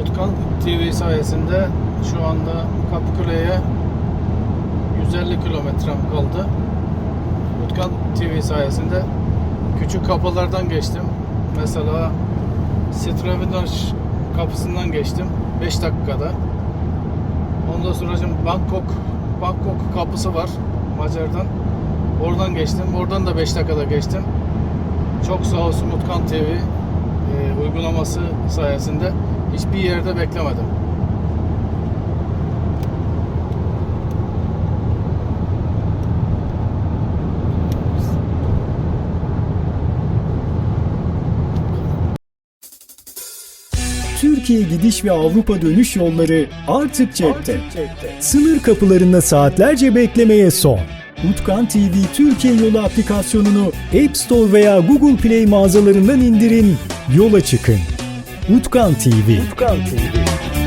Utkan TV sayesinde şu anda Kapıkule'ye 150 kilometrem kaldı. Utkan TV sayesinde küçük kapılardan geçtim. Mesela Stravinaj kapısından geçtim 5 dakikada. Ondan sonra şimdi Bangkok Bangkok kapısı var Macar'dan. Oradan geçtim. Oradan da 5 dakikada geçtim. Çok sağ olsun Utkan TV e, uygulaması sayesinde hiçbir yerde beklemedim. Türkiye gidiş ve Avrupa dönüş yolları artık cepte. Sınır kapılarında saatlerce beklemeye son. Utkan TV Türkiye Yolu aplikasyonunu App Store veya Google Play mağazalarından indirin, yola çıkın. Utkan TV. Utkan TV.